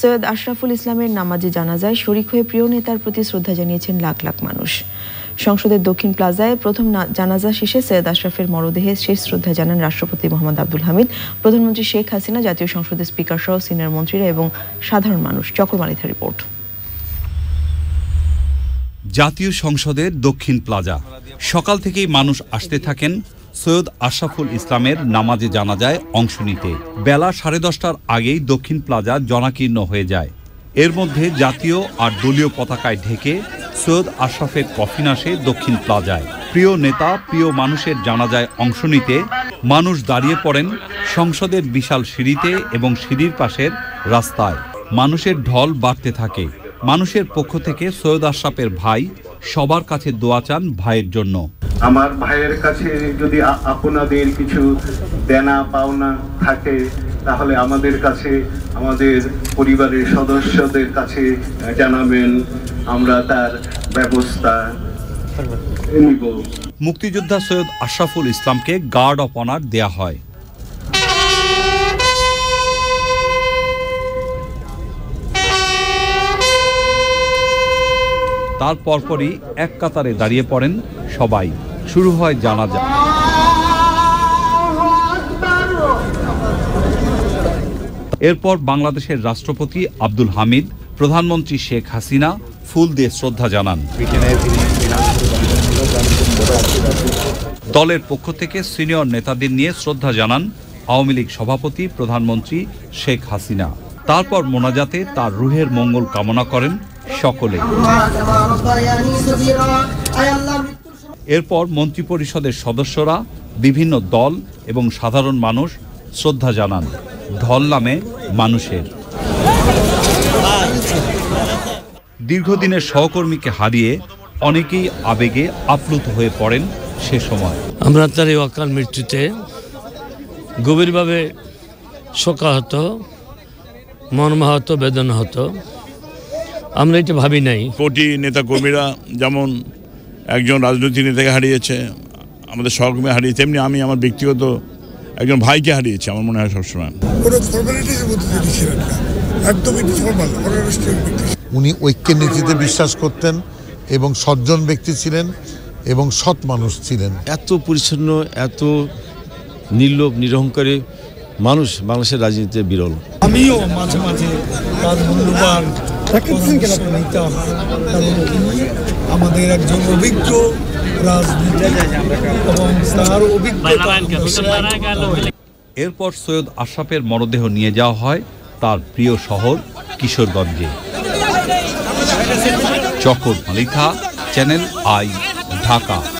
সৈয়দ আশরাফুল ইসলামের নামাজে জানাজায় শরিক হয়ে প্রিয় নেতার প্রতি শ্রদ্ধা জানিয়েছেন লাখ লাখ মানুষ। সংসদের দক্ষিণ প্লাজায় প্রথম জানাজা শেষে সৈয়দ আশরাফের মরদেহে শেষ শ্রদ্ধা জানান রাষ্ট্রপতি মোহাম্মদ আব্দুল হামিদ। প্রধানমন্ত্রী শেখ হাসিনা, জাতীয় সংসদের স্পিকার সহ সিনিয়র মন্ত্রীরা এবং সাধারণ মানুষ। চকর মালিথা রিপোর্ট। জাতীয় সংসদের দক্ষিণ প্লাজা। সকাল থেকেই মানুষ আসতে থাকেন সৈয়দ আশরাফুল ইসলামের নামাজে জানাজায় অংশ নিতে। বেলা সাড়ে দশটার আগেই দক্ষিণ প্লাজা জনাকীর্ণ হয়ে যায়। এর মধ্যে জাতীয় আর দলীয় পতাকায় ঢেকে সৈয়দ আশরাফের কফিন আসে দক্ষিণ প্লাজায়। প্রিয় নেতা, প্রিয় মানুষের জানাজায় অংশ নিতে মানুষ দাঁড়িয়ে পড়েন সংসদের বিশাল সিঁড়িতে এবং সিঁড়ির পাশের রাস্তায়। মানুষের ঢল বাড়তে থাকে। মানুষের পক্ষ থেকে সৈয়দ আশরাফের ভাই সবার কাছে দোয়া চান ভাইয়ের জন্য। আমার ভাইয়ের কাছে যদি আপনাদের কিছু দেনা, পাওনা থাকে, তাহলে আমাদের কাছে, আমাদের পরিবারের সদস্যদের কাছে জানাবেন। আমরা তার ব্যবস্থা নিব। মুক্তিযোদ্ধা সৈয়দ আশরাফুল ইসলামকে গার্ড অফ অনার দেয়া হয়। তার পরপরই এক কাতারে দাঁড়িয়ে পড়েন সবাই। শুরু হয় জানাজা। এরপর বাংলাদেশের রাষ্ট্রপতি আব্দুল হামিদ, প্রধানমন্ত্রী শেখ হাসিনা ফুল দিয়ে শ্রদ্ধা জানান। দলের পক্ষ থেকে সিনিয়র নেতাদের নিয়ে শ্রদ্ধা জানান আওয়ামী লীগ সভাপতি, প্রধানমন্ত্রী শেখ হাসিনা। তারপর মোনাজাতে তার রুহের মঙ্গল কামনা করেন সকলে। এরপর মন্ত্রিপরিষদের সদস্যরা বিভিন্ন দল এবং সাধারণ মানুষ শ্রদ্ধা জানান। ঢল নামে মানুষের। দীর্ঘদিনের সহকর্মীকে হারিয়ে অনেকেই আবেগে আপ্লুত হয়ে পড়েন সে সময়। আমরা তার এই অকাল মৃত্যুতে গভীরভাবে শোকাহত, মর্মাহত বেদনা হতো আমরা এটা ভাবি নাই। কোটি নেতাকর্মীরা যেমন একজন রাজনৈতিক নেতাকে হারিয়েছে আমাদের সহকর্মী হারিয়েছে তেমনি আমি আমার ব্যক্তিগত একজন ভাইকে হারিয়েছি আমার মনে হয় সবসময়। কোনো ফর্মালিটিসের মধ্যে তিনি ছিলেন না একদমই ফর্মাল উনি ঐক্যের নীতিতে বিশ্বাস করতেন এবং সজ্জন ব্যক্তি ছিলেন এবং সৎ মানুষ ছিলেন। এত পরিচ্ছন্ন এত নির্লোভ নিরহংকারী মানুষ বাংলাদেশের রাজনীতিতে বিরল। আমিও মাঝে মাঝে আমাদের একজন অভিজ্ঞ এরপর সৈয়দ আশরাফের মরদেহ নিয়ে যাওয়া হয় তার প্রিয় শহর কিশোরগঞ্জে। Chakor Malitha channel I, Dhaka.